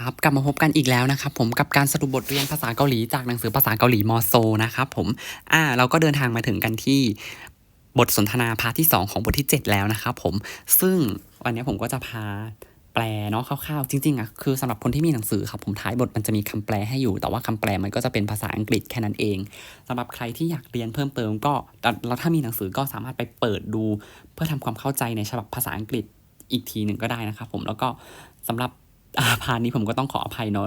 ครับกลับมาพบกันอีกแล้วนะครับผมกับการสรุปบทเรียนภาษาเกาหลีจากหนังสือภาษาเกาหลีมอโซนะครับผมอ่าเราก็เดินทางมาถึงกันที่บทสนทนาพาร์ทที่ 2 ของบทที่ 7 แล้วนะครับผมซึ่งวันนี้ผมก็จะพาแปลเนาะคร่าวๆจริงๆอะคือสำหรับคนที่มีหนังสือครับผมท้ายบทมันจะมีคำแปลให้อยู่ แต่ว่าคำแปลมันก็จะเป็นภาษาอังกฤษแค่นั้นเองสำหรับใครที่อยากเรียนเพิ่มเติมก็แล้วถ้ามีหนังสือก็สามารถไปเปิดดู เพื่อทำความเข้าใจในฉบับภาษาอังกฤษอีกทีหนึ่งก็ได้นะครับผมแล้วก็สำหรับ พาร์ทนี้ผมก็ต้องขออภัยเนาะ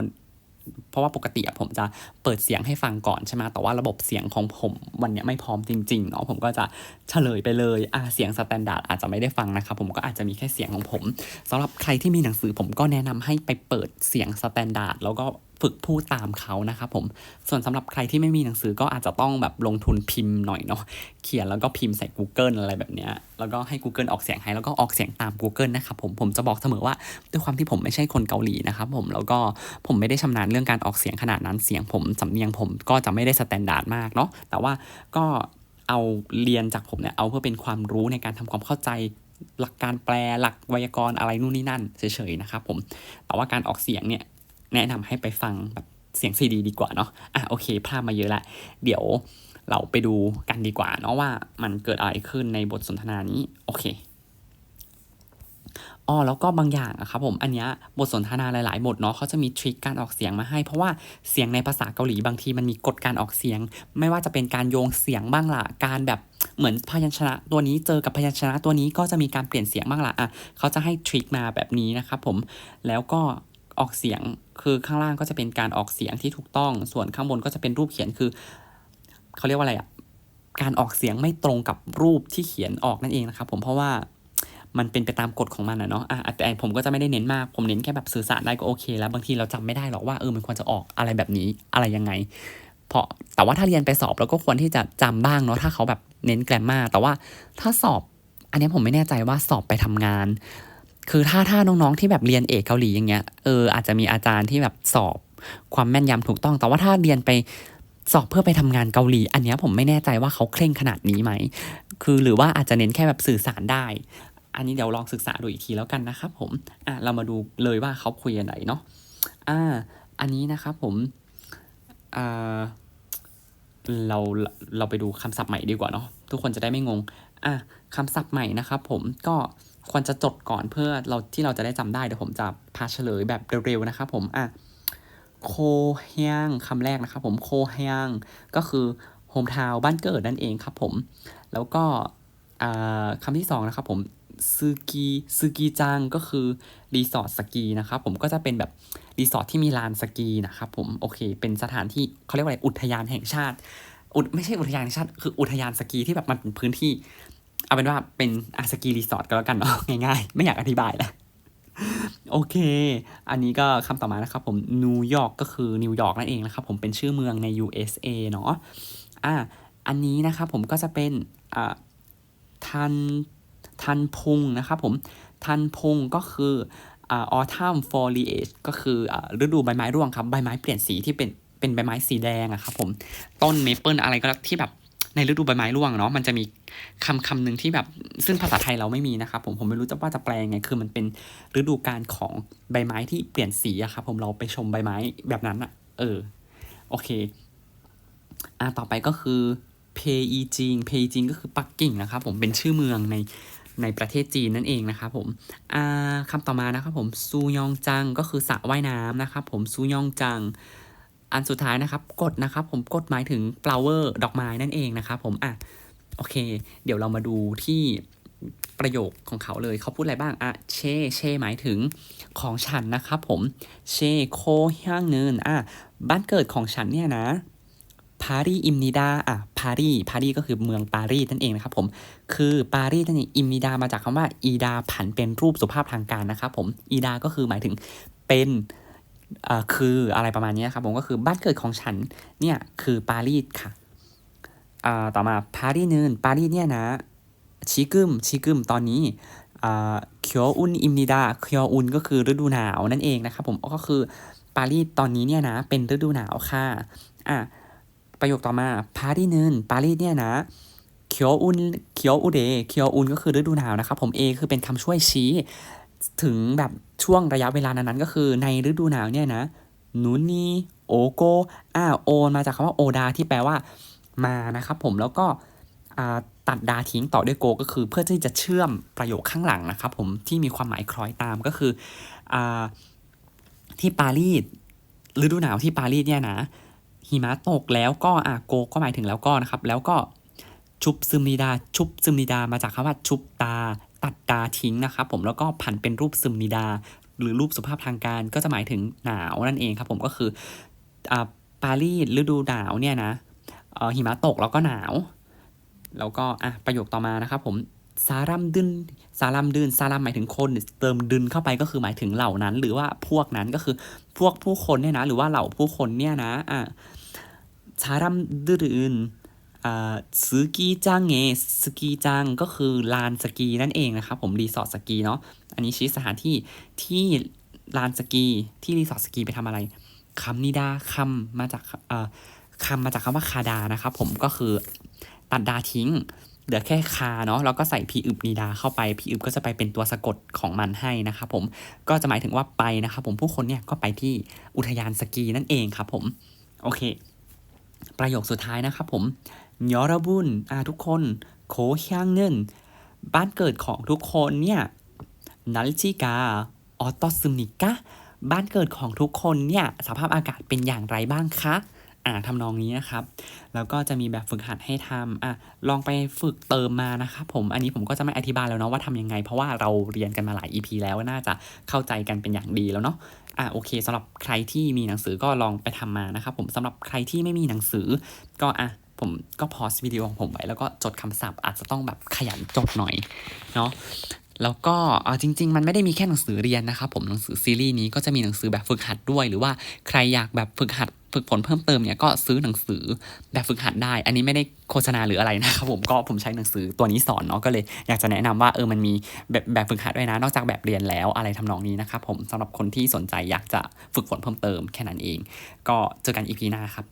เพราะว่าปกติผมจะเปิดเสียงให้ฟังก่อนใช่ไหมแต่ว่าระบบเสียงของผมวันเนี้ยไม่พร้อมจริงๆเนาะผมก็จะเฉลยไปเลยอ่าเสียงสแตนดาร์ดอาจจะไม่ได้ฟังนะครับผมก็อาจจะมีแค่เสียงของผมสำหรับใครที่มีหนังสือผมก็แนะนำให้ไปเปิดเสียงสแตนดาร์ดแล้วก็ ฝึกพูดตามเขานะครับผม ส่วนสำหรับใครที่ไม่มีหนังสือก็อาจจะต้องแบบลงทุนพิมพ์หน่อยเนาะ เขียนแล้วก็พิมพ์ใส่ Google อะไรแบบเนี้ย แล้วก็ให้ Google ออกเสียงให้ แล้วก็ออกเสียงตาม Google นะครับผม ผมจะบอกเสมอว่าด้วยความที่ผมไม่ใช่คนเกาหลีนะครับผม แล้วก็ผมไม่ได้ชำนาญเรื่องการออกเสียงขนาดนั้น เสียงผมสำเนียงผมก็จะไม่ได้สแตนดาร์ดมากเนาะ แต่ว่าก็เอาเรียนจากผมเนี่ย เอาเพื่อเป็นความรู้ในการทำความเข้าใจหลักการแปลหลักไวยากรณ์อะไรนู่นนี่นั่นเฉยๆนะครับผม แต่ว่าการออกเสียงเนี่ย แนะนำให้ไปฟังแบบเสียงซีดีดีกว่าเนาะอะโอเคพลาดมาเยอะละเดี๋ยวเราไปดูกันดีกว่าเนาะว่ามันเกิดอะไรขึ้นในบทสนทนานี้โอเคอ๋อแล้วก็บางอย่างอะครับผมอันนี้บทสนทนาหลายๆบทเนาะเขาจะมีทริคการออกเสียงมาให้ เพราะว่าเสียงในภาษาเกาหลีบางทีมันมีกฎการออกเสียง ไม่ว่าจะเป็นการโยงเสียงบ้างล่ะการแบบเหมือนพยัญชนะตัวนี้เจอกับพยัญชนะตัวนี้ก็จะมีการเปลี่ยนเสียงบ้างล่ะอะเขาจะให้ทริคมาแบบนี้นะครับผมแล้วก็ ออกเสียงคือข้างล่างก็จะเป็นการออกเสียงที่ถูกต้อง ส่วนข้างบนก็จะเป็นรูปเขียนคือเขาเรียกว่าอะไรอะการออกเสียงไม่ตรงกับรูปที่เขียนออกนั่นเองนะครับผมเพราะว่ามันเป็นไปตามกฎของมันอะเนาะอะแต่ผมก็จะไม่ได้เน้นมาก ผมเน้นแค่แบบสื่อสารได้ก็โอเค แล้วบางทีเราจำไม่ได้หรอกว่าเออมันควรจะออกอะไรแบบนี้อะไรยังไง เพราะแต่ว่าถ้าเรียนไปสอบเราก็ควรที่จะจำบ้างเนาะถ้าเขาแบบเน้นแกรมมาแต่ว่าถ้าสอบ อันนี้ผมไม่แน่ใจว่าสอบไปทำงาน คือถ้าถ้าน้องๆที่แบบเรียนเอกเกาหลีอย่างเงี้ยเอออาจจะมีอาจารย์ที่แบบสอบความแม่นยำถูกต้อง แต่ว่าถ้าเรียนไปสอบเพื่อไปทำงานเกาหลี อันเนี้ยผมไม่แน่ใจว่าเขาเคร่งขนาดนี้ไหม คือหรือว่าอาจจะเน้นแค่แบบสื่อสารได้ อันนี้เดี๋ยวลองศึกษาดูอีกทีแล้วกันนะครับผม อะเรามาดูเลยว่าเขาคุยอะไรเนาะ อ่า อันนี้นะครับผม อ่า เรา เราไปดูคำศัพท์ใหม่ดีกว่าเนาะ ทุกคนจะได้ไม่งง อะคำศัพท์ใหม่นะครับผม ก็ ควรจะจดก่อนเพื่อเราที่เราจะได้จำได้เดี๋ยวผมจะพาเฉลยแบบเร็วๆนะครับผมอะโคเฮียงคำแรกนะครับผมโคเฮียงก็คือโฮมทาวบ้านเกิดนั่นเองครับผม แล้วก็อ่าคำที่สองนะครับผมซึกีซึกีจังก็คือรีสอร์ทสกีนะครับผมก็จะเป็นแบบรีสอร์ทที่มีลานสกีนะครับผมโอเค เป็นสถานที่เขาเรียกว่าอะไรอุทยานแห่งชาติอุทไม่ใช่อุทยานแห่งชาติคืออุทยานสกีที่แบบมันเป็นพื้นที่ เอาเป็นว่าเป็นอาสกีรีสอร์ทก็แล้วกันเนาะง่ายๆ ไม่อยากอธิบายแล้วโอเค อันนี้ก็คำต่อมานะครับผมนิวยอร์กก็คือนิวยอร์กนั่นเองนะครับผมเป็นชื่อเมืองใน USA เนาะอะอันนี้นะครับผมก็จะเป็นอ่าทันทันพุงนะครับผมทันพุงก็คืออ่า autumn foliage ก็คืออ่าฤดูใบไม้ร่วงครับ ใบไม้เปลี่ยนสีที่เป็นเป็นใบไม้สีแดงอะครับผม ต้นเมเปิลอะไรก็แล้วที่แบบ ในฤดูใบไม้ร่วงเนาะมันจะมีคำคำหนึ่งที่แบบซึ่งภาษาไทยเราไม่มีนะครับผมผมไม่รู้จะว่าจะแปลยังไงคือมันเป็นฤดูกาลของใบไม้ที่เปลี่ยนสีอะครับผมเราไปชมใบไม้แบบนั้นอะเออโอเคอ่าต่อไปก็คือเพอีจิงเพอีจิงก็คือปักกิ่งนะครับผมเป็นชื่อเมืองในในประเทศจีนนั่นเองนะครับผมอ่าคำต่อมานะครับผมซูยองจังก็คือสระว่ายน้ำนะครับผมซูยองจัง อันสุดท้ายนะครับกดนะครับผมกดหมายถึง flower ดอกไม้นั่นเองนะครับผมอะโอเค เดี๋ยวเรามาดูที่ประโยคของเขาเลยเขาพูดอะไรบ้างอะเชเชหมายถึงของฉันนะครับผมเชโคฮ่างเนินอะบ้านเกิดของฉันเนี่ยนะปารีอิมนิดาอะปารีปารีก็คือเมืองปารีสนั่นเองนะครับผมคือปารีสนั่นเองอิมนิดามาจากคำว่าอีดาผันเป็นรูปสุภาพทางการนะครับผมอีดาก็คือหมายถึงเป็น คืออะไรประมาณนี้ครับผมก็คือบ้านเกิดของฉันเนี่ยคือปารีสค่ะต่อมาปารีสเนึนปารีสเนี่ยนะชิกึมชิกึมตอนนี้เคียวอุนอิมนิดาเคียวอุนก็คือฤดูหนาวนั่นเองนะครับผมก็คือปารีสตอนนี้เนี่ยนะเป็นฤดูหนาวค่ะอะประโยคต่อมาปารีสเนึนปารีสเนี่ยนะเคียวอุนเคียวอุเดเคียวอุนก็คือฤดูหนาวนะครับผม A คือเป็นคำช่วยชี้ ถึงแบบช่วงระยะเวลานั้นๆก็คือในฤดูหนาวเนี่ยนะนูนีโอโกอ่าโอนมาจากคำว่าโอดาที่แปลว่ามานะครับผมแล้วก็ตัดดาทิ้งต่อด้วยโกก็คือ เพื่อที่จะเชื่อมประโยคข้างหลังนะครับผมที่มีความหมายคล้อยตามก็คืออที่ปารีสฤดูหนาวที่ปารีสเนี่ยนะหิมะตกแล้วก็อ่าโกก็หมายถึงแล้วก็นะครับ แล้วก็ชุบซึมนิดา ชุบซึมนิดามาจากคำว่าชุบตา ตัดตาทิ้งนะครับผมแล้วก็ผันเป็นรูปซึมนิดา หรือรูปสุภาพทางการก็จะหมายถึงหนาวนั่นเองครับผมก็คืออ่าปารีสฤดูหนาวเนี่ยนะหิมะตกแล้วก็หนาว แล้วก็อะประโยคต่อมานะครับผมซารัมดึนซารัมดึนซารัมหมายถึงคนเติมดึนเข้าไปก็คือหมายถึงเหล่านั้น หรือว่าพวกนั้นก็คือพวกผู้คนเนี่ยนะหรือว่าเหล่าผู้คนเนี่ยนะอะซารัมดึน อ่าสกีจังเงสกีจังก็คือลานสกีนั่นเองนะครับผมรีสอร์ทสกีเนาะอันนี้ชี้สถานที่ที่ลานสกีที่รีสอร์ทสกีไปทำอะไรคำนิดาคำมาจากคำมาจากคำว่าคาดานะครับผมก็คือตัดดาทิ้งเหลือแค่คาเนาะแล้วก็ใส่พีอึบนีดาเข้าไปพีอึบก็จะไปเป็นตัวสะกดของมันให้นะครับผมก็จะหมายถึงว่าไปนะครับผมผู้คนเนี่ยก็ไปที่อุทยานสกีนั่นเองครับผมโอเค ประโยคสุดท้ายนะครับผม ยอรบุนอาทุกคนโคฮยงเงิน บ้านเกิดของทุกคนเนี่ยนัลจิกาออตซึมนิกะบ้านเกิดของทุกคนเนี่ยสภาพอากาศเป็นอย่างไรบ้างคะอ่าทำนองนี้นะครับ แล้วก็จะมีแบบฝึกหัดให้ทำอะลองไปฝึกเติมมานะครับผม อันนี้ผมก็จะไม่อธิบายแล้วเนาะว่าทำยังไง เพราะว่าเราเรียนกันมาหลาย EP แล้วน่าจะเข้าใจกันเป็นอย่างดีแล้วเนาะ อะโอเคสำหรับใครที่มีหนังสือก็ลองไปทำมานะครับผมสำหรับใครที่ไม่มีหนังสือก็อะ ผมก็พอสวิดีโอของผมไว้ แล้วก็จดคำศัพท์อาจจะต้องแบบขยันจดหน่อยเนาะแล้วก็เอาจริง ๆ มันไม่ได้มีแค่หนังสือเรียนนะครับผมหนังสือซีรีส์นี้ก็จะมีหนังสือแบบฝึกหัดด้วย หรือว่าใครอยากแบบฝึกหัดฝึกฝนเพิ่มเติมเนี่ยก็ซื้อหนังสือแบบฝึกหัดได้ อันนี้ไม่ได้โฆษณาหรืออะไรนะครับผมก็ผมใช้หนังสือตัวนี้สอนเนาะก็เลยอยากจะแนะนำว่าเออมันมีแบบแบบฝึกหัดด้วยนะ นอกจากแบบเรียนแล้วอะไรทำนองนี้นะครับผมสำหรับคนที่สนใจอยากจะฝึกฝนเพิ่มเติมแค่นั้นเอง ก็เจอกันอีพีหน้าครับ